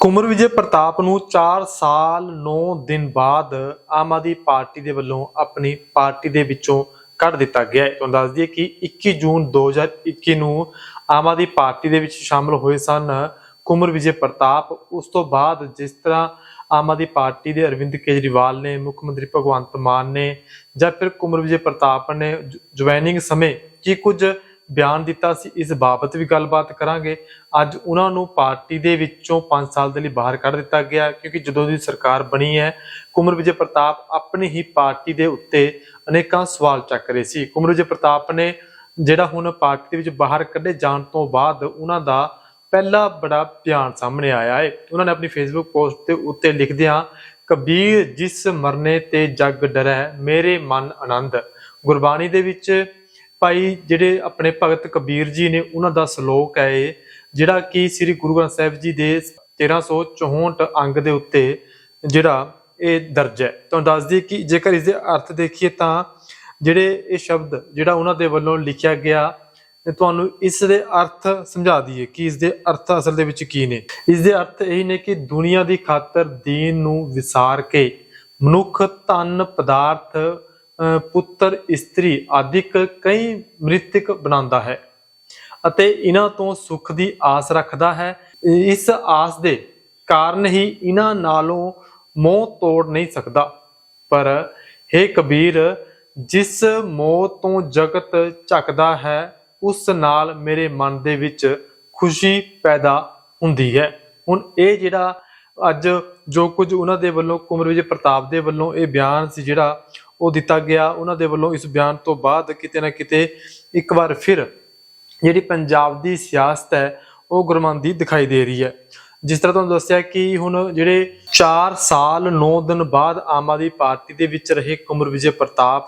ਕੁਮਰ ਵਿਜੇ ਪ੍ਰਤਾਪ ਨੂੰ 4 ਸਾਲ 9 ਦਿਨ ਬਾਅਦ ਆਮ ਆਦਮੀ ਪਾਰਟੀ ਦੇ ਵੱਲੋਂ ਆਪਣੀ ਪਾਰਟੀ ਦੇ ਵਿੱਚੋਂ ਕੱਢ ਦਿੱਤਾ ਗਿਆ ਹੈ। ਤੁਹਾਨੂੰ ਦੱਸ ਦਈਏ ਕਿ 21 ਜੂਨ 2021 ਨੂੰ ਆਮ ਆਦਮੀ ਪਾਰਟੀ ਦੇ ਵਿੱਚ ਸ਼ਾਮਲ ਹੋਏ ਸਨ ਕੁਮਰ ਵਿਜੇ ਪ੍ਰਤਾਪ। ਉਸ ਤੋਂ ਬਾਅਦ ਜਿਸ ਤਰ੍ਹਾਂ ਆਮ ਆਦਮੀ ਪਾਰਟੀ ਦੇ ਅਰਵਿੰਦ ਕੇਜਰੀਵਾਲ ਨੇ, ਮੁੱਖ ਮੰਤਰੀ ਭਗਵੰਤ ਮਾਨ ਨੇ ਜਾਂ ਫਿਰ ਕੁਮਰ ਵਿਜੇ ਪ੍ਰਤਾਪ ਨੇ ਜੁਆਇਨਿੰਗ ਸਮੇਂ ਕੀ ਕੁਝ ਬਿਆਨ ਦਿੱਤਾ ਸੀ, ਇਸ ਬਾਬਤ ਵੀ ਗੱਲਬਾਤ ਕਰਾਂਗੇ। ਅੱਜ ਉਹਨਾਂ ਨੂੰ ਪਾਰਟੀ ਦੇ ਵਿੱਚੋਂ 5 ਸਾਲ ਦੇ ਲਈ ਬਾਹਰ ਕੱਢ ਦਿੱਤਾ ਗਿਆ, ਕਿਉਂਕਿ ਜਦੋਂ ਦੀ ਸਰਕਾਰ ਬਣੀ ਹੈ, ਕੁਮਰ ਵਿਜੇ ਪ੍ਰਤਾਪ ਆਪਣੀ ਹੀ ਪਾਰਟੀ ਦੇ ਉੱਤੇ ਅਨੇਕਾਂ ਸਵਾਲ ਚੱਕ ਰਹੇ ਸੀ। ਕੁਮਰ ਵਿਜੇ ਪ੍ਰਤਾਪ ਨੇ ਜਿਹੜਾ ਹੁਣ ਪਾਰਟੀ ਦੇ ਵਿੱਚ ਬਾਹਰ ਕੱਢੇ ਜਾਣ ਤੋਂ ਬਾਅਦ ਉਹਨਾਂ ਦਾ ਪਹਿਲਾ ਬੜਾ ਬਿਆਨ ਸਾਹਮਣੇ ਆਇਆ ਹੈ। ਉਹਨਾਂ ਨੇ ਆਪਣੀ ਫੇਸਬੁੱਕ ਪੋਸਟ ਦੇ ਉੱਤੇ ਲਿਖਦਿਆਂ, ਕਬੀਰ ਜਿਸ ਮਰਨੇ ਤੇ ਜਗ ਡਰੈ, ਮੇਰੇ ਮਨ ਆਨੰਦ। ਗੁਰਬਾਣੀ ਦੇ ਵਿੱਚ ਭਾਈ ਜਿਹੜੇ ਆਪਣੇ ਭਗਤ ਕਬੀਰ ਜੀ ਨੇ ਉਹਨਾਂ ਦਾ ਸ਼ਲੋਕ ਹੈ ਇਹ, ਜਿਹੜਾ ਕਿ ਸ੍ਰੀ ਗੁਰੂ ਗ੍ਰੰਥ ਸਾਹਿਬ ਜੀ ਦੇ 1364 ਅੰਗ ਦੇ ਉੱਤੇ ਜਿਹੜਾ ਇਹ ਦਰਜ ਹੈ। ਤੁਹਾਨੂੰ ਦੱਸ ਦਈਏ ਕਿ ਜੇਕਰ ਇਸ ਦੇ ਅਰਥ ਦੇਖੀਏ ਤਾਂ ਜਿਹੜੇ ਇਹ ਸ਼ਬਦ ਜਿਹੜਾ ਉਹਨਾਂ ਦੇ ਵੱਲੋਂ ਲਿਖਿਆ ਗਿਆ ਤੁਹਾਨੂੰ ਇਸ ਦੇ ਅਰਥ ਸਮਝਾ ਦਈਏ ਕਿ ਇਸ ਦੇ ਅਰਥ ਅਸਲ ਦੇ ਵਿੱਚ ਕੀ ਨੇ। ਇਸ ਦੇ ਅਰਥ ਇਹ ਨੇ ਕਿ ਦੁਨੀਆ ਦੀ ਖਾਤਰ ਦੀਨ ਨੂੰ ਵਿਸਾਰ ਕੇ ਮਨੁੱਖ ਧਨ, ਪਦਾਰਥ ਪੁੱਤਰ, ਇਸਤਰੀ ਆਦਿਕ ਕਈ ਮ੍ਰਿਤਕ ਬਣਾਉਂਦਾ ਹੈ ਅਤੇ ਇਹਨਾਂ ਤੋਂ ਸੁੱਖ ਦੀ ਆਸ ਰੱਖਦਾ ਹੈ। ਇਸ ਆਸ ਦੇ ਕਾਰਨ ਹੀ ਇਹਨਾਂ ਨਾਲੋਂ ਮੋਹ ਤੋੜ ਨਹੀਂ ਸਕਦਾ। ਪਰ हे ਕਬੀਰ, ਜਿਸ ਮੋਹ ਤੋਂ ਜਗਤ ਝਕਦਾ ਹੈ, ਉਸ ਨਾਲ ਮੇਰੇ ਮਨ ਦੇ ਵਿੱਚ ਖੁਸ਼ੀ ਪੈਦਾ ਹੁੰਦੀ ਹੈ। ਹੁਣ ਇਹ ਜਿਹੜਾ ਅੱਜ ਜੋ ਕੁਝ ਉਹਨਾਂ ਦੇ ਵੱਲੋਂ ਕੁਮਰ ਵਿਜੇ ਪ੍ਰਤਾਪ ਦੇ ਵੱਲੋਂ ਇਹ ਬਿਆਨ ਸੀ ਜਿਹੜਾ ਉਹ ਦਿੱਤਾ ਗਿਆ। ਉਹਨਾਂ ਦੇ ਵੱਲੋਂ ਇਸ ਬਿਆਨ ਤੋਂ ਬਾਅਦ ਕਿਤੇ ਨਾ ਕਿਤੇ ਇੱਕ ਵਾਰ ਫਿਰ ਜਿਹੜੀ ਪੰਜਾਬ ਦੀ ਸਿਆਸਤ ਹੈ, ਉਹ ਗੁਰਮੰਦੀ ਦਿਖਾਈ ਦੇ ਰਹੀ ਹੈ। ਜਿਸ ਤਰ੍ਹਾਂ ਤੁਹਾਨੂੰ ਦੱਸਿਆ ਕਿ ਹੁਣ ਜਿਹੜੇ 4 ਸਾਲ 9 ਦਿਨ ਬਾਅਦ ਆਮ ਆਦਮੀ ਪਾਰਟੀ ਦੇ ਵਿੱਚ ਰਹੇ ਕੁਮਰ ਵਿਜੇ ਪ੍ਰਤਾਪ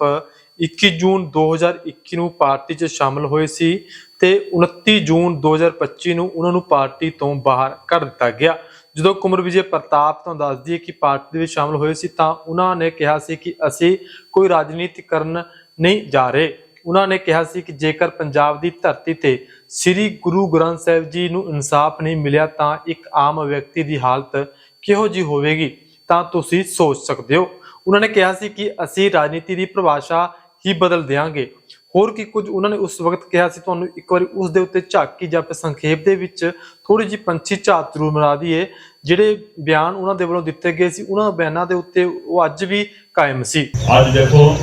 21 ਜੂਨ 2021 ਨੂੰ ਪਾਰਟੀ 'ਚ ਸ਼ਾਮਲ ਹੋਏ ਸੀ ਤੇ 29 ਜੂਨ 2025 ਨੂੰ ਉਹਨਾਂ ਨੂੰ ਪਾਰਟੀ ਤੋਂ ਬਾਹਰ ਕੱਢ ਦਿੱਤਾ ਗਿਆ। ਜਦੋਂ ਕੁਮਰ ਵਿਜੇ ਪ੍ਰਤਾਪ ਤੋਂ ਦੱਸਦੀ ਦਈਏ ਕਿ ਪਾਰਟੀ ਦੇ ਵਿੱਚ ਸ਼ਾਮਲ ਹੋਏ ਸੀ ਤਾਂ ਉਹਨਾਂ ਨੇ ਕਿਹਾ ਸੀ ਕਿ ਅਸੀਂ ਕੋਈ ਰਾਜਨੀਤੀ ਕਰਨ ਨਹੀਂ ਜਾ ਰਹੇ। ਉਹਨਾਂ ਨੇ ਕਿਹਾ ਸੀ ਕਿ ਜੇਕਰ ਪੰਜਾਬ ਦੀ ਧਰਤੀ ਤੇ ਸ੍ਰੀ ਗੁਰੂ ਗ੍ਰੰਥ ਸਾਹਿਬ ਜੀ ਨੂੰ ਇਨਸਾਫ ਨਹੀਂ ਮਿਲਿਆ ਤਾਂ ਇੱਕ ਆਮ ਵਿਅਕਤੀ ਦੀ ਹਾਲਤ ਕਿਹੋ ਜੀ ਹੋਵੇਗੀ? ਤਾਂ ਤੁਸੀਂ ਸੋਚ ਸਕਦੇ ਹੋ। ਉਹਨਾਂ ਨੇ ਕਿਹਾ ਸੀ ਕਿ ਅਸੀਂ ਰਾਜਨੀਤੀ ਦੀ ਪਰਿਭਾਸ਼ਾ ਹੀ ਬਦਲ ਦੇਵਾਂਗੇ ਹੋਰ ਕੀ ਕੁਝ ਉਹਨਾਂ ਨੇ ਉਸ ਵਕਤ ਕਿਹਾ ਸੀ, ਤੁਹਾਨੂੰ ਇੱਕ ਵਾਰੀ ਉਸ ਦੇ ਉੱਤੇ ਝਾਕੀ ਜਾਂ ਫਿਰ ਸੰਖੇਪ ਦੇ ਵਿੱਚ ਥੋੜੀ ਜਿਹੀ ਪੰਛੀ ਝਾਤ ਜ਼ਰੂਰ ਮਰਾ ਦਈਏ। ਜਿਹੜੇ ਬਿਆਨ ਉਹਨਾਂ ਦੇ ਵੱਲੋਂ ਦਿੱਤੇ ਗਏ ਸੀ, ਉਹਨਾਂ ਬਿਆਨਾਂ ਦੇ ਉੱਤੇ ਉਹ ਅੱਜ ਵੀ ਕਾਇਮ ਸੀ। ਅੱਜ ਦੇਖੋ,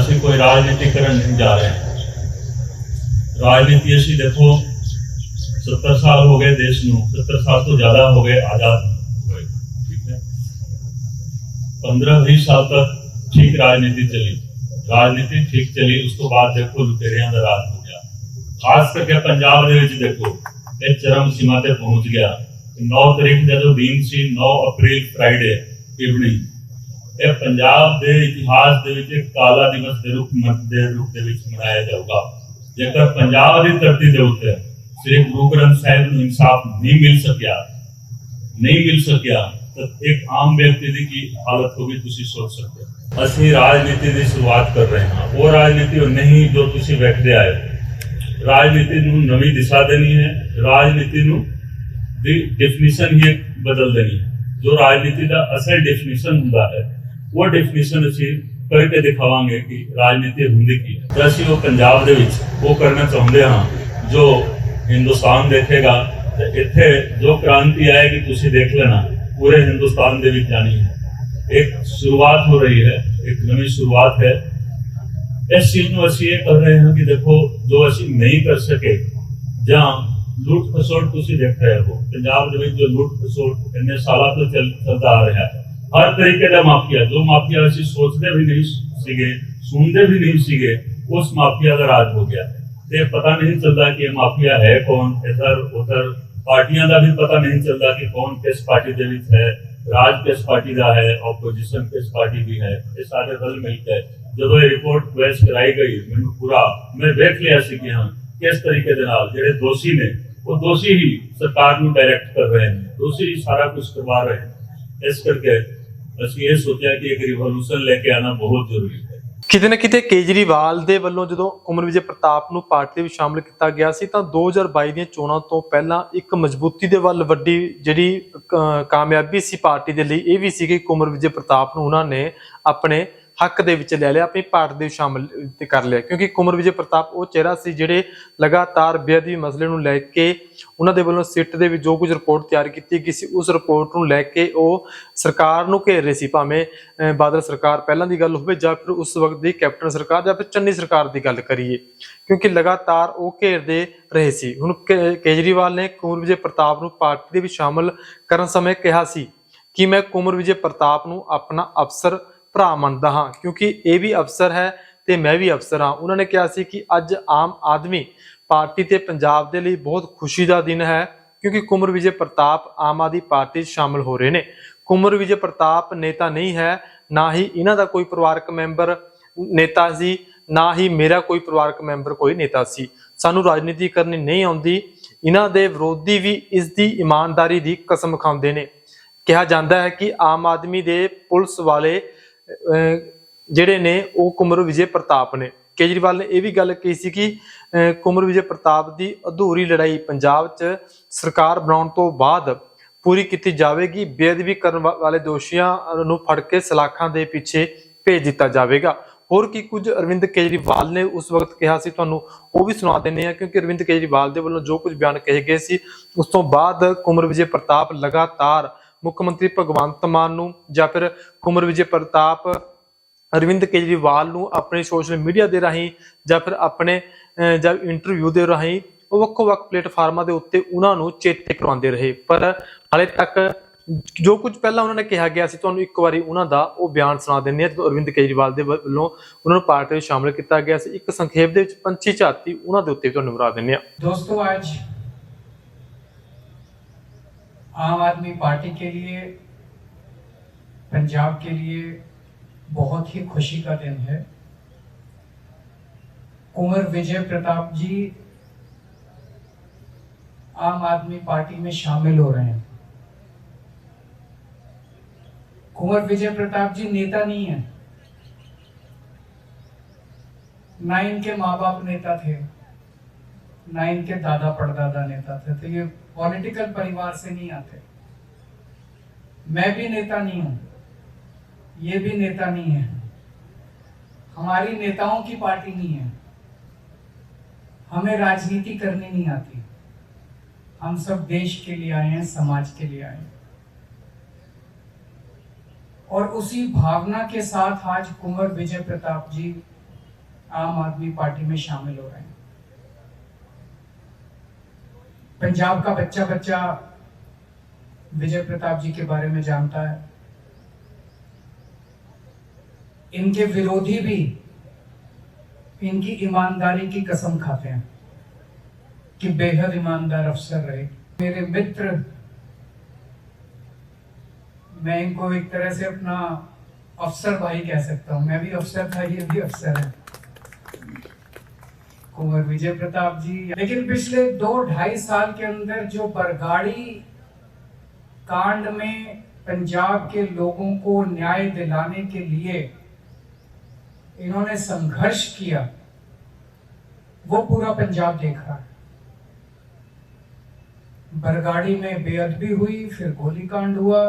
ਅਸੀਂ ਕੋਈ ਰਾਜਨੀਤੀ ਕਰਨ ਨਹੀਂ ਜਾ ਰਹੇ। ਰਾਜਨੀਤੀ ਅਸੀਂ ਦੇਖੋ 70 ਸਾਲ ਹੋ ਗਏ ਦੇਸ਼ ਨੂੰ 70 ਸਾਲ ਤੋਂ ਜ਼ਿਆਦਾ ਹੋ ਗਏ ਆਜ਼ਾਦ ਹੋਏ ਠੀਕ ਹੈ? 15 20 ਸਾਲ ਤੱਕ ਠੀਕ ਰਾਜਨੀਤੀ ਚਲੀ। ਰਾਜਨੀਤੀ ਠੀਕ ਚਲੀ, ਉਸ ਤੋਂ ਬਾਅਦ ਦੇਖੋ ਲੁਟੇਰਿਆਂ ਦਾ ਰਾਜ ਹੋ ਗਿਆ। ਖਾਸ ਕਰਕੇ ਪੰਜਾਬ ਦੇ ਵਿੱਚ ਦੇਖੋ, ਇਹ ਚਰਮ ਸੀਮਾ ਤੇ ਪਹੁੰਚ ਗਿਆ 9 ਤਰੀਕ ਜਦੋਂ ਦਿਨ ਸੀ 9 ਅਪ੍ਰੈਲ ਫਰਾਈਡੇ ਇਵਨਿੰਗ ਇਹ ਪੰਜਾਬ ਦੇ ਇਤਿਹਾਸ ਦੇ ਵਿੱਚ ਕਾਲਾ ਦਿਵਸ ਦੇ ਰੂਪ ਦੇ ਰੂਪ ਦੇ ਵਿੱਚ ਮਨਾਇਆ ਜਾਊਗਾ। ਜੇਕਰ ਪੰਜਾਬ ਦੀ ਧਰਤੀ ਦੇ ਉੱਤੇ ਸ੍ਰੀ ਗੁਰੂ ਗ੍ਰੰਥ ਸਾਹਿਬ ਨੂੰ ਇਨਸਾਫ ਨਹੀਂ ਮਿਲ ਸਕਿਆ, ਨਹੀਂ ਮਿਲ ਸਕਿਆ ਤਾਂ ਇੱਕ ਆਮ ਵਿਅਕਤੀ ਦੀ ਕੀ ਹਾਲਤ ਹੋਗੀ ਤੁਸੀਂ ਸੋਚ ਸਕਦੇ ਹੋ? ਅਸੀਂ ਰਾਜਨੀਤੀ ਦੀ ਸ਼ੁਰੂਆਤ ਕਰ ਰਹੇ ਹਾਂ। ਉਹ ਰਾਜਨੀਤੀ ਉਹ ਨਹੀਂ ਜੋ ਤੁਸੀਂ ਵੇਖਦੇ ਆਏ ਰਾਜਨੀਤੀ ਨੂੰ ਨਵੀਂ ਦਿਸ਼ਾ ਦੇਣੀ ਹੈ। ਰਾਜਨੀਤੀ ਨੂੰ ਦੀ ਡੈਫੀਨੇਸ਼ਨ ਹੀ ਬਦਲ ਦੇਣੀ ਹੈ। ਜੋ ਰਾਜਨੀਤੀ ਦਾ ਅਸਲ ਡੈਫੀਨੇਸ਼ਨ ਹੁੰਦਾ ਹੈ, ਉਹ ਡੈਫੀਨੇਸ਼ਨ ਅਸੀਂ ਕਰਕੇ ਦਿਖਾਵਾਂਗੇ ਕਿ ਰਾਜਨੀਤੀ ਹੁੰਦੀ ਕੀ ਹੈ। ਤੇ ਅਸੀਂ ਉਹ ਪੰਜਾਬ ਦੇ ਵਿੱਚ ਉਹ ਕਰਨਾ ਚਾਹੁੰਦੇ ਹਾਂ, ਜੋ ਹਿੰਦੁਸਤਾਨ ਦੇਖੇਗਾ ਤੇ ਇੱਥੇ ਜੋ ਕ੍ਰਾਂਤੀ ਆਏਗੀ, ਤੁਸੀਂ ਦੇਖ ਲੈਣਾ। ਪੂਰੇ ਹਿੰਦੁਸਤਾਨ ਦੇ ਵਿੱਚ ਜਾਣੀ ਹੈ ਇੱਕ ਸ਼ੁਰੂਆਤ ਹੋ ਰਹੀ ਹੈ ਇੱਕ ਨਵੀਂ ਸ਼ੁਰੂਆਤ ਹੈ ਇਸ ਚੀਜ਼ ਨੂੰ ਅਸੀਂ ਇਹ ਕਰ ਰਹੇ ਹਾਂ ਕਿ ਦੇਖੋ ਜੋ ਅਸੀਂ ਨਹੀਂ ਕਰ ਸਕੇ ਜਾਂ ਲੁੱਟ ਖਸੋਟ ਤੁਸੀਂ ਦੇਖ ਰਹੇ ਹੋ ਪੰਜਾਬ ਦੇ ਵਿੱਚ ਜੋ ਲੁੱਟ ਖਸੋਟ ਇੰਨੇ ਸਾਲਾਂ ਤੋਂ ਚੱਲ ਚੱਲਦਾ ਆ ਰਿਹਾ ਹੈ ਹਰ ਤਰੀਕੇ ਦਾ ਮਾਫੀਆ ਜੋ ਮਾਫੀਆ ਅਸੀਂ ਸੋਚਦੇ ਵੀ ਨਹੀਂ ਸੀਗੇ ਸੁਣਦੇ ਵੀ ਨਹੀਂ ਸੀਗੇ ਉਸ ਮਾਫੀਆ ਦਾ ਰਾਜ ਹੋ ਗਿਆ ਤੇ ਪਤਾ ਨਹੀਂ ਚੱਲਦਾ ਕਿ ਇਹ ਮਾਫੀਆ ਹੈ ਕੌਣ ਇਧਰ ਉਧਰ ਪਾਰਟੀਆਂ ਦਾ ਵੀ ਪਤਾ ਨਹੀਂ ਚੱਲਦਾ ਕਿ ਕੌਣ ਕਿਸ ਪਾਰਟੀ ਦੇ ਵਿੱਚ ਹੈ ਰਾਜ ਕਿਸ ਪਾਰਟੀ ਦਾ ਹੈ ਆਪੋਜੀਸ਼ਨ ਕਿਸ ਪਾਰਟੀ ਦੀ ਹੈ ਇਹ ਸਾਰੇ ਰਲ ਮਿਲ ਕੇ ਜਦੋਂ ਇਹ ਰਿਪੋਰਟ ਕੁਐਸ ਕਰਾਈ ਗਈ ਮੈਨੂੰ ਪੂਰਾ ਮੈਂ ਵੇਖ ਲਿਆ ਸੀ ਕਿ ਹਾਂ ਕਿਸ ਤਰੀਕੇ ਦੇ ਨਾਲ ਜਿਹੜੇ ਦੋਸ਼ੀ ਨੇ ਉਹ ਦੋਸ਼ੀ ਹੀ ਸਰਕਾਰ ਨੂੰ ਡਾਇਰੈਕਟ ਕਰ ਰਹੇ ਨੇ ਦੋਸ਼ੀ ਹੀ ਸਾਰਾ ਕੁਝ ਕਰਵਾ ਰਹੇ ਨੇ ਇਸ ਕਰਕੇ ਅਸੀਂ ਇਹ ਸੋਚਿਆ ਕਿ ਇੱਕ ਰਿਵੋਲੂਸ਼ਨ ਲੈ ਕੇ ਆਣਾ ਬਹੁਤ ਜ਼ਰੂਰੀ ਹੈ ਕਿਤੇ ਨਾ ਕਿਤੇ ਕੇਜਰੀਵਾਲ ਦੇ ਵੱਲੋਂ ਜਦੋਂ ਕੁਮਰ ਵਿਜੇ ਪ੍ਰਤਾਪ ਨੂੰ ਪਾਰਟੀ ਦੇ ਵਿੱਚ ਸ਼ਾਮਲ ਕੀਤਾ ਗਿਆ ਸੀ, ਤਾਂ 2022 ਦੀਆਂ ਚੋਣਾਂ ਤੋਂ ਪਹਿਲਾਂ ਇੱਕ ਮਜ਼ਬੂਤੀ ਦੇ ਵੱਲ ਵੱਡੀ ਜਿਹੜੀ ਕਾਮਯਾਬੀ ਸੀ ਪਾਰਟੀ ਦੇ ਲਈ, ਇਹ ਵੀ ਸੀ ਕਿ ਕੁਮਰ ਵਿਜੇ ਪ੍ਰਤਾਪ ਨੂੰ ਉਹਨਾਂ ਨੇ ਆਪਣੇ ਹੱਕ ਦੇ ਵਿੱਚ ਲੈ ਲਿਆ, ਆਪਣੀ ਪਾਰਟੀ ਦੇ ਸ਼ਾਮਲ ਤੇ ਕਰ ਲਿਆ। ਕਿਉਂਕਿ ਕੁਮਰ ਵਿਜੇ ਪ੍ਰਤਾਪ ਉਹ ਚਿਹਰਾ ਸੀ ਜਿਹੜੇ ਲਗਾਤਾਰ ਬੇਅਦਬੀ ਮਸਲੇ ਨੂੰ ਲੈ ਕੇ ਉਹਨਾਂ ਦੇ ਵੱਲੋਂ ਸਿੱਟ ਦੇ ਵਿੱਚ ਜੋ ਕੁਝ ਰਿਪੋਰਟ ਤਿਆਰ ਕੀਤੀ ਗਈ ਸੀ, ਉਸ ਰਿਪੋਰਟ ਨੂੰ ਲੈ ਕੇ ਉਹ ਸਰਕਾਰ ਨੂੰ ਘੇਰ ਰਹੇ ਸੀ। ਭਾਵੇਂ ਬਾਦਲ ਸਰਕਾਰ ਪਹਿਲਾਂ ਦੀ ਗੱਲ ਹੋਵੇ ਜਾਂ ਫਿਰ ਉਸ ਵਕਤ ਦੀ ਕੈਪਟਨ ਸਰਕਾਰ ਜਾਂ ਫਿਰ ਚੰਨੀ ਸਰਕਾਰ ਦੀ ਗੱਲ ਕਰੀਏ। ਕਿਉਂਕਿ ਲਗਾਤਾਰ ਉਹ ਘੇਰਦੇ ਰਹੇ ਸੀ। ਹੁਣ ਕੇਜਰੀਵਾਲ ਨੇ ਕੁਮਰ ਵਿਜੇ ਪ੍ਰਤਾਪ ਨੂੰ ਪਾਰਟੀ ਦੇ ਵਿੱਚ ਸ਼ਾਮਲ ਕਰਨ ਸਮੇਂ ਕਿਹਾ ਸੀ ਕਿ ਮੈਂ ਕੁਮਰ ਵਿਜੇ ਪ੍ਰਤਾਪ ਨੂੰ ਆਪਣਾ ਅਫਸਰ ਭਰਾ ਮੰਨਦਾ ਹਾਂ, ਕਿਉਂਕਿ ਇਹ ਵੀ ਅਫਸਰ ਹੈ ਤੇ ਮੈਂ ਵੀ ਅਫਸਰ ਹਾਂ। ਉਹਨਾਂ ਨੇ ਕਿਹਾ ਸੀ ਕਿ ਅੱਜ ਆਮ ਆਦਮੀ ਪਾਰਟੀ ਤੇ ਪੰਜਾਬ ਦੇ ਲਈ ਬਹੁਤ ਖੁਸ਼ੀ ਦਾ ਦਿਨ ਹੈ, ਕਿਉਂਕਿ ਕੁਮਰ ਵਿਜੇ ਪ੍ਰਤਾਪ ਆਮ ਆਦਮੀ ਪਾਰਟੀ 'ਚ ਸ਼ਾਮਲ ਹੋ ਰਹੇ ਨੇ। ਕੁਮਰ ਵਿਜੇ ਪ੍ਰਤਾਪ ਨੇਤਾ ਨਹੀਂ ਹੈ, ਨਾ ਹੀ ਇਹਨਾਂ ਦਾ ਕੋਈ ਪਰਿਵਾਰਕ ਮੈਂਬਰ ਨੇਤਾ ਸੀ, ਨਾ ਹੀ ਮੇਰਾ ਕੋਈ ਪਰਿਵਾਰਕ ਮੈਂਬਰ ਕੋਈ ਨੇਤਾ ਸੀ। ਸਾਨੂੰ ਰਾਜਨੀਤੀ ਕਰਨੀ ਨਹੀਂ ਆਉਂਦੀ। ਇਹਨਾਂ ਦੇ ਵਿਰੋਧੀ ਵੀ ਇਸ ਦੀ ਇਮਾਨਦਾਰੀ ਦੀ ਕਸਮ ਖਾਂਦੇ ਨੇ। ਕਿਹਾ ਜਾਂਦਾ ਹੈ ਕਿ ਆਮ ਆਦਮੀ ਦੇ ਪੁਲਿਸ ਵਾਲੇ ਜਿਹੜੇ ਨੇ ਉਹ ਕੁਮਰ ਵਿਜੇ ਪ੍ਰਤਾਪ ਨੇ। ਕੇਜਰੀਵਾਲ ਨੇ ਇਹ ਵੀ ਗੱਲ ਕਹੀ ਸੀ ਕਿ ਅਹ, ਕੁਮਰ ਵਿਜੇ ਪ੍ਰਤਾਪ ਦੀ ਅਧੂਰੀ ਲੜਾਈ ਪੰਜਾਬ 'ਚ ਸਰਕਾਰ ਬਣਾਉਣ ਤੋਂ ਬਾਅਦ ਪੂਰੀ ਕੀਤੀ ਜਾਵੇਗੀ। ਬੇਅਦਬੀ ਕਰਨ ਵਾਲੇ ਦੋਸ਼ੀਆਂ ਨੂੰ ਫੜ ਕੇ ਸਲਾਖਾਂ ਦੇ ਪਿੱਛੇ ਭੇਜ ਦਿੱਤਾ ਜਾਵੇਗਾ। ਹੋਰ ਕੀ ਕੁਝ ਅਰਵਿੰਦ ਕੇਜਰੀਵਾਲ ਨੇ ਉਸ ਵਕਤ ਕਿਹਾ ਸੀ ਤੁਹਾਨੂੰ ਉਹ ਵੀ ਸੁਣਾ ਦਿੰਦੇ ਆ ਕਿਉਂਕਿ ਅਰਵਿੰਦ ਕੇਜਰੀਵਾਲ ਦੇ ਵੱਲੋਂ ਜੋ ਕੁਝ ਬਿਆਨ ਕਹੇ ਗਏ ਸੀ ਉਸ ਤੋਂ ਬਾਅਦ ਕੁਮਰ ਵਿਜੇ ਪ੍ਰਤਾਪ ਲਗਾਤਾਰ ਮੁੱਖ ਮੰਤਰੀ ਭਗਵੰਤ ਮਾਨ ਨੂੰ ਜਾਂ ਫਿਰ ਕੁਮਰ ਵਿਜੇ ਪ੍ਰਤਾਪ, ਅਰਵਿੰਦ ਕੇਜਰੀਵਾਲ ਨੂੰ ਆਪਣੇ ਸੋਸ਼ਲ ਮੀਡੀਆ ਦੇ ਰਾਹੀਂ ਜਾਂ ਫਿਰ ਆਪਣੇ ਜਾਂ ਇੰਟਰਵਿਊ ਦੇ ਰਾਹੀਂ ਉਹ ਵੱਖ-ਵੱਖ ਪਲੇਟਫਾਰਮਾਂ ਦੇ ਉੱਤੇ ਉਹਨਾਂ ਨੂੰ ਚੇਤੇ ਕਰਵਾਉਂਦੇ ਰਹੇ। ਪਰ ਹਾਲੇ ਤੱਕ ਜੋ ਕੁਝ ਪਹਿਲਾਂ ਉਹਨਾਂ ਨੇ ਕਿਹਾ ਗਿਆ ਸੀ, ਤੁਹਾਨੂੰ ਇੱਕ ਵਾਰੀ ਉਹਨਾਂ ਦਾ ਉਹ ਬਿਆਨ ਸੁਣਾ ਦਿੰਦੇ ਆ ਜਦੋਂ ਅਰਵਿੰਦ ਕੇਜਰੀਵਾਲ ਦੇ ਵੱਲੋਂ ਉਹਨਾਂ ਨੂੰ ਪਾਰਟੀ ਵਿੱਚ ਸ਼ਾਮਲ ਕੀਤਾ ਗਿਆ ਸੀ, ਇੱਕ ਸੰਖੇਪ ਦੇ ਵਿੱਚ ਪੰਛੀ ਝਾਤੀ ਉਹਨਾਂ ਦੇ ਉੱਤੇ ਤੁਹਾਨੂੰ ਬਰਾ ਦਿੰਦੇ ਆ ਦੋਸਤੋ, ਅੱਜ आम आदमी पार्टी के लिए, पंजाब के लिए बहुत ही खुशी का दिन है। कुंवर विजय प्रताप जी आम आदमी पार्टी में शामिल हो रहे हैं। कुंवर विजय प्रताप जी नेता नहीं है। ना इनके माँ बाप नेता थे ना इनके दादा परदादा नेता थे। तो ये पॉलिटिकल परिवार से नहीं आते। मैं भी नेता नहीं हूँ, ये भी नेता नहीं है। हमारी नेताओं की पार्टी नहीं है। हमें राजनीति करनी नहीं आती। हम सब देश के लिए आए हैं, समाज के लिए आए हैं। और उसी भावना के साथ आज कुंवर विजय प्रताप जी आम आदमी पार्टी में शामिल हो रहे हैं। पंजाब का बच्चा बच्चा विजय प्रताप जी के बारे में जानता है। इनके विरोधी भी इनकी ईमानदारी की कसम खाते हैं कि बेहद ईमानदार अफसर रहे। मेरे मित्र, मैं इनको एक तरह से अपना अफसर भाई कह सकता हूँ। मैं भी अफसर था, ये भी अफसर है। कुंवर विजय प्रताप जी। लेकिन पिछले दो ढाई साल के अंदर जो बरगाड़ी कांड में पंजाब के लोगों को न्याय दिलाने के लिए इन्होंने संघर्ष किया, वो पूरा पंजाब देख रहा है। बरगाड़ी में बेअदबी हुई, फिर गोलीकांड हुआ,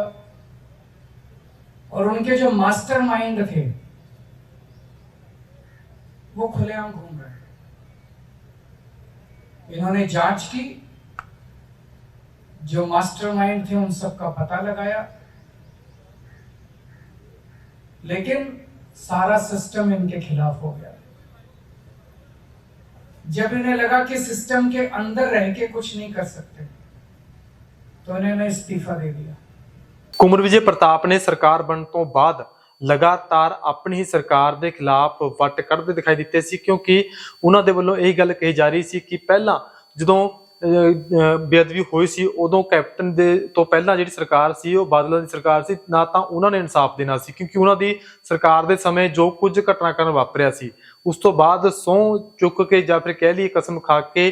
और उनके जो मास्टर माइंड थे, वो खुलेआम घूम रहे हैं। इन्होंने जाँच की। जो मास्टरमाइंड थे, उन सब का पता लगाया। लेकिन सारा सिस्टम इनके खिलाफ हो गया। जब इन्हें लगा कि सिस्टम के अंदर रह के कुछ नहीं कर सकते तो इन्होंने इस्तीफा दे दिया। कुंवर विजय प्रताप ने सरकार बन तो बाद ਲਗਾਤਾਰ ਆਪਣੀ ਹੀ ਸਰਕਾਰ ਦੇ ਖਿਲਾਫ ਵੱਟ ਕੱਢਦੇ ਦਿਖਾਈ ਦਿੱਤੇ ਸੀ ਕਿਉਂਕਿ ਉਹਨਾਂ ਦੇ ਵੱਲੋਂ ਇਹ ਗੱਲ ਕਹੀ ਜਾ ਰਹੀ ਸੀ ਕਿ ਪਹਿਲਾਂ ਜਦੋਂ ਅਹ, ਅਹ, ਬੇਅਦਬੀ ਹੋਈ ਸੀ ਉਦੋਂ ਕੈਪਟਨ ਦੇ ਤੋਂ ਪਹਿਲਾਂ ਜਿਹੜੀ ਸਰਕਾਰ ਸੀ ਉਹ ਬਾਦਲਾਂ ਦੀ ਸਰਕਾਰ ਸੀ ਨਾ ਤਾਂ ਉਹਨਾਂ ਨੇ ਇਨਸਾਫ ਦੇਣਾ ਸੀ ਕਿਉਂਕਿ ਉਹਨਾਂ ਦੀ ਸਰਕਾਰ ਦੇ ਸਮੇਂ ਜੋ ਕੁਝ ਘਟਨਾਕ੍ਰਮ ਵਾਪਰਿਆ ਸੀ ਉਸ ਤੋਂ ਬਾਅਦ ਸਹੁੰ ਚੁੱਕ ਕੇ ਜਾਂ ਫਿਰ ਕਹਿ ਲਈਏ ਕਸਮ ਖਾ ਕੇ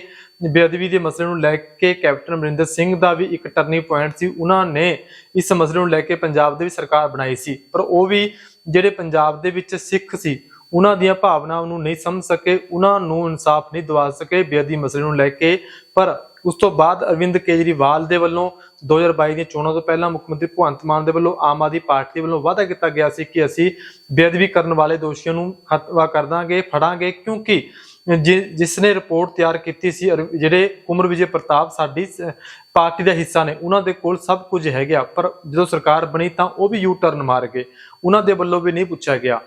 ਬੇਅਦਬੀ ਦੇ ਮਸਲੇ ਨੂੰ ਲੈ ਕੇ ਕੈਪਟਨ ਅਮਰਿੰਦਰ ਸਿੰਘ ਦਾ ਵੀ ਇੱਕ ਟਰਨਿੰਗ ਪੁਆਇੰਟ ਸੀ। ਉਹਨਾਂ ਨੇ ਇਸ ਮਸਲੇ ਨੂੰ ਲੈ ਕੇ ਪੰਜਾਬ ਦੇ ਵਿੱਚ ਸਰਕਾਰ ਬਣਾਈ ਸੀ। ਪਰ ਉਹ ਵੀ ਜਿਹੜੇ ਪੰਜਾਬ ਦੇ ਵਿੱਚ ਸਿੱਖ ਸੀ, ਉਹਨਾਂ ਦੀਆਂ ਭਾਵਨਾਵਾਂ ਨੂੰ ਨਹੀਂ ਸਮਝ ਸਕੇ, ਉਹਨਾਂ ਨੂੰ ਇਨਸਾਫ ਨਹੀਂ ਦਿਵਾ ਸਕੇ, ਬੇਅਦਬੀ ਮਸਲੇ ਨੂੰ ਲੈ ਕੇ। ਪਰ ਉਸ ਤੋਂ ਬਾਅਦ ਅਰਵਿੰਦ ਕੇਜਰੀਵਾਲ ਦੇ ਵੱਲੋਂ 2022 ਦੀਆਂ ਚੋਣਾਂ ਤੋਂ ਪਹਿਲਾਂ ਮੁੱਖ ਮੰਤਰੀ ਭਗਵੰਤ ਮਾਨ ਦੇ ਵੱਲੋਂ ਆਮ ਆਦਮੀ ਪਾਰਟੀ ਦੇ ਵੱਲੋਂ ਵਾਅਦਾ ਕੀਤਾ ਗਿਆ ਸੀ ਕਿ ਅਸੀਂ ਬੇਅਦਬੀ ਕਰਨ ਵਾਲੇ ਦੋਸ਼ੀਆਂ ਨੂੰ ਖਤਵਾ ਕਰ ਦਾਂਗੇ, ਫੜਾਂਗੇ, ਕਿਉਂਕਿ ਜਿਸ ਨੇ ਰਿਪੋਰਟ ਤਿਆਰ ਕੀਤੀ ਸੀ ਅਰ- ਜਿਹੜੇ ਕੁਮਰ ਵਿਜੇ ਪ੍ਰਤਾਪ ਸਾਡੀ ਪਾਰਟੀ ਦਾ ਹਿੱਸਾ ਨੇ, ਉਹਨਾਂ ਦੇ ਕੋਲ ਸਭ ਕੁਝ ਹੈਗਾ, ਪਰ ਜਦੋਂ ਸਰਕਾਰ ਬਣੀ ਤਾਂ ਉਹ ਵੀ ਯੂ ਟਰਨ ਮਾਰ ਗਏ, ਉਹਨਾਂ ਦੇ ਵੱਲੋਂ ਵੀ ਨਹੀਂ ਪੁੱਛਿਆ ਗਿਆ।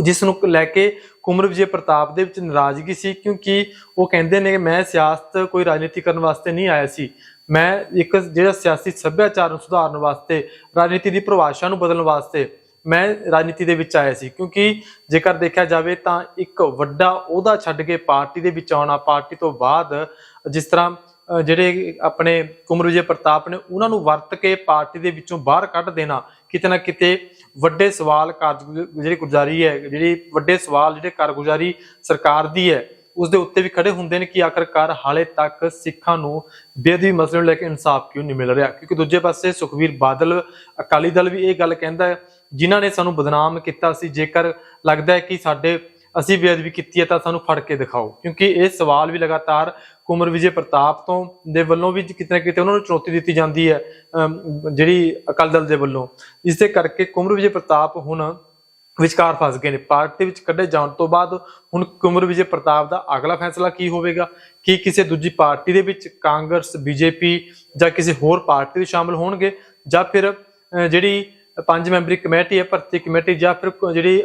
ਜਿਸ ਨੂੰ ਲੈ ਕੇ ਕੁਮਰ ਵਿਜੇ ਪ੍ਰਤਾਪ ਦੇ ਵਿੱਚ ਨਾਰਾਜ਼ਗੀ ਸੀ, ਕਿਉਂਕਿ ਉਹ ਕਹਿੰਦੇ ਨੇ ਕਿ ਮੈਂ ਸਿਆਸਤ ਕੋਈ ਰਾਜਨੀਤੀ ਕਰਨ ਵਾਸਤੇ ਨਹੀਂ ਆਇਆ ਸੀ। ਮੈਂ ਇੱਕ ਜਿਹੜਾ ਸਿਆਸੀ ਸੱਭਿਆਚਾਰ ਨੂੰ ਸੁਧਾਰਨ ਵਾਸਤੇ, ਰਾਜਨੀਤੀ ਦੀ ਪਰਿਭਾਸ਼ਾ ਨੂੰ ਬਦਲਣ ਵਾਸਤੇ ਮੈਂ ਰਾਜਨੀਤੀ ਦੇ ਵਿੱਚ ਆਇਆ ਸੀ। ਕਿਉਂਕਿ ਜੇਕਰ ਦੇਖਿਆ ਜਾਵੇ ਤਾਂ ਇੱਕ ਵੱਡਾ ਉਹਦਾ ਛੱਡ ਕੇ ਪਾਰਟੀ ਦੇ ਵਿੱਚ ਆਉਣਾ, ਪਾਰਟੀ ਤੋਂ ਬਾਅਦ ਜਿਸ ਤਰ੍ਹਾਂ ਜਿਹੜੇ ਆਪਣੇ ਕੁਮਰ ਵਿਜੇ ਪ੍ਰਤਾਪ ਨੇ, ਉਹਨਾਂ ਨੂੰ ਵਰਤ ਕੇ ਪਾਰਟੀ ਦੇ ਵਿੱਚੋਂ ਬਾਹਰ ਕੱਢ ਦੇਣਾ, ਕਿਤੇ ਨਾ ਕਿਤੇ ਵੱਡੇ ਸਵਾਲ ਕਾਰਜ ਜਿਹੜੀ ਗੁਜ਼ਾਰੀ ਹੈ, ਜਿਹੜੀ ਵੱਡੇ ਸਵਾਲ, ਜਿਹੜੇ ਕਾਰਗੁਜ਼ਾਰੀ ਸਰਕਾਰ ਦੀ ਹੈ, ਉਸ ਦੇ ਉੱਤੇ ਵੀ ਖੜੇ ਹੁੰਦੇ ਨੇ ਕਿ ਆਖਰਕਾਰ ਹਾਲੇ ਤੱਕ ਸਿੱਖਾਂ ਨੂੰ ਬੇਅਦਬੀ ਮਸਲੇ ਨੂੰ ਲੈ ਕੇ ਇਨਸਾਫ ਕਿਉਂ ਨਹੀਂ ਮਿਲ ਰਿਹਾ? ਕਿਉਂਕਿ ਦੂਜੇ ਪਾਸੇ ਸੁਖਵੀਰ ਬਾਦਲ, ਅਕਾਲੀ ਦਲ ਵੀ ਇਹ ਗੱਲ ਕਹਿੰਦਾ ਹੈ, ਜਿਨ੍ਹਾਂ ਨੇ ਸਾਨੂੰ ਬਦਨਾਮ ਕੀਤਾ ਸੀ, ਜੇਕਰ ਲੱਗਦਾ ਹੈ ਕਿ ਸਾਡੇ ਅਸੀਂ ਬੇਅਦਬੀ ਕੀਤੀ ਹੈ ਤਾਂ ਸਾਨੂੰ ਫੜ ਕੇ ਦਿਖਾਓ। ਕਿਉਂਕਿ ਇਹ ਸਵਾਲ ਵੀ ਲਗਾਤਾਰ ਕੁਮਰ ਵਿਜੇ ਪ੍ਰਤਾਪ ਤੋਂ ਦੇ ਵੱਲੋਂ ਵੀ ਕਿਤੇ ਨਾ ਕਿਤੇ ਉਹਨਾਂ ਨੂੰ ਚੁਣੌਤੀ ਦਿੱਤੀ ਜਾਂਦੀ ਹੈ ਜਿਹੜੀ ਅਕਾਲੀ ਦਲ ਦੇ ਵੱਲੋਂ। ਇਸ ਦੇ ਕਰਕੇ ਕੁਮਰ ਵਿਜੇ ਪ੍ਰਤਾਪ ਹੁਣ ਵਿਚਕਾਰ ਫਸ ਗਏ ਨੇ। ਪਾਰਟੀ ਵਿੱਚ ਕੱਢੇ ਜਾਣ ਤੋਂ ਬਾਅਦ ਹੁਣ ਕੁਮਰ ਵਿਜੇ ਪ੍ਰਤਾਪ ਦਾ ਅਗਲਾ ਫੈਸਲਾ ਕੀ ਹੋਵੇਗਾ? ਕੀ ਕਿਸੇ ਦੂਜੀ ਪਾਰਟੀ ਦੇ ਵਿੱਚ ਕਾਂਗਰਸ, ਬੀਜੇਪੀ ਜਾਂ ਕਿਸੇ ਹੋਰ ਪਾਰਟੀ ਵਿੱਚ ਸ਼ਾਮਲ ਹੋਣਗੇ? ਜਾਂ ਫਿਰ ਜਿਹੜੀ ਪੰਜ ਮੈਂਬਰੀ ਕਮੇਟੀ ਹੈ, ਭਰਤੀ ਕਮੇਟੀ ਜਾਂ ਫਿਰ ਜਿਹੜੀ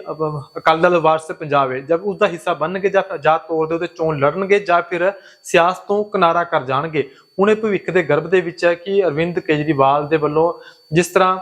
ਅਕਾਲੀ ਦਲ ਵਾਰਸ ਪੰਜਾਬ ਹੈ, ਜਦ ਉਸ ਦਾ ਹਿੱਸਾ ਬਣਨਗੇ ਜਾਂ ਜਾਂ ਤੌਰ ਦੇ ਉੱਤੇ ਚੋਣ ਲੜਨਗੇ ਜਾਂ ਫਿਰ ਸਿਆਸਤ ਤੋਂ ਕਿਨਾਰਾ ਕਰ ਜਾਣਗੇ। ਹੁਣ ਇਹ ਭਵਿੱਖ ਦੇ ਗਰਭ ਦੇ ਵਿੱਚ ਹੈ ਕਿ ਅਰਵਿੰਦ ਕੇਜਰੀਵਾਲ ਦੇ ਵੱਲੋਂ ਜਿਸ ਤਰ੍ਹਾਂ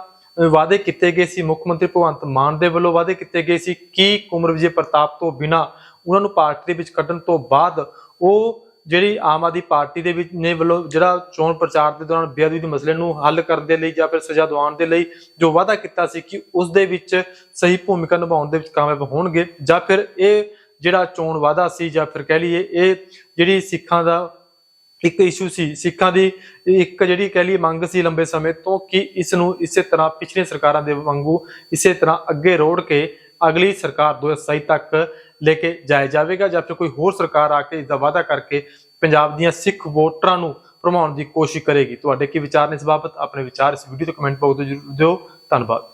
ਵਾਅਦੇ ਕੀਤੇ ਗਏ ਸੀ, ਮੁੱਖ ਮੰਤਰੀ ਭਗਵੰਤ ਮਾਨ ਦੇ ਵੱਲੋਂ ਵਾਅਦੇ ਕੀਤੇ ਗਏ ਸੀ ਕਿ ਕੁਮਰ ਵਿਜੇ ਪ੍ਰਤਾਪ ਤੋਂ ਬਿਨਾ ਉਹਨਾਂ ਨੂੰ ਪਾਰਟੀ ਦੇ ਵਿੱਚ ਕੱਢਣ ਤੋਂ ਬਾਅਦ ਉਹ ਜਿਹੜੀ ਆਮ ਆਦਮੀ ਪਾਰਟੀ ਦੇ ਵਿੱਚ ਨੇ ਵੱਲੋਂ ਜਿਹੜਾ ਚੋਣ ਪ੍ਰਚਾਰ ਦੇ ਦੌਰਾਨ ਬੇਅਦਬੀ ਦੇ ਮਸਲੇ ਨੂੰ ਹੱਲ ਕਰਨ ਦੇ ਲਈ ਜਾਂ ਫਿਰ ਸਜ਼ਾ ਦਿਵਾਉਣ ਦੇ ਲਈ ਜੋ ਵਾਅਦਾ ਕੀਤਾ ਸੀ ਕਿ ਉਸ ਦੇ ਵਿੱਚ ਸਹੀ ਭੂਮਿਕਾ ਨਿਭਾਉਣ ਦੇ ਵਿੱਚ ਕਾਮਯਾਬ ਹੋਣਗੇ ਜਾਂ ਫਿਰ ਇਹ ਜਿਹੜਾ ਚੋਣ ਵਾਅਦਾ ਸੀ ਜਾਂ ਫਿਰ ਕਹਿ ਲਈਏ ਇਹ ਜਿਹੜੀ ਸਿੱਖਾਂ ਦਾ ਇੱਕ ਇਸ਼ੂ ਸੀ, ਸਿੱਖਾਂ ਦੀ ਇੱਕ ਜਿਹੜੀ ਕਹਿ ਲਈਏ ਮੰਗ ਸੀ ਲੰਬੇ ਸਮੇਂ ਤੋਂ ਕਿ ਇਸ ਨੂੰ ਇਸੇ ਤਰ੍ਹਾਂ ਪਿਛਲੀਆਂ ਸਰਕਾਰਾਂ ਦੇ ਵਾਂਗੂ ਇਸੇ ਤਰ੍ਹਾਂ ਅੱਗੇ ਰੋੜ ਕੇ ਅਗਲੀ ਸਰਕਾਰ 2027 ਤੱਕ ਲੈ ਕੇ ਜਾਇਆ ਜਾਵੇਗਾ ਜਾਂ ਫਿਰ ਕੋਈ ਹੋਰ ਸਰਕਾਰ ਆ ਕੇ ਇਸ ਦਾ ਵਾਅਦਾ ਕਰਕੇ ਪੰਜਾਬ ਦੀਆਂ ਸਿੱਖ ਵੋਟਰਾਂ ਨੂੰ ਭਰਮਾਉਣ ਦੀ ਕੋਸ਼ਿਸ਼ ਕਰੇਗੀ। ਤੁਹਾਡੇ ਕੀ ਵਿਚਾਰ ਨੇ ਇਸ ਬਾਬਤ? ਆਪਣੇ ਵਿਚਾਰ ਇਸ ਵੀਡੀਓ ਤੇ ਕਮੈਂਟ ਬਾਕਸ ਵਿੱਚ ਜ਼ਰੂਰ ਦਿਓ। ਧੰਨਵਾਦ।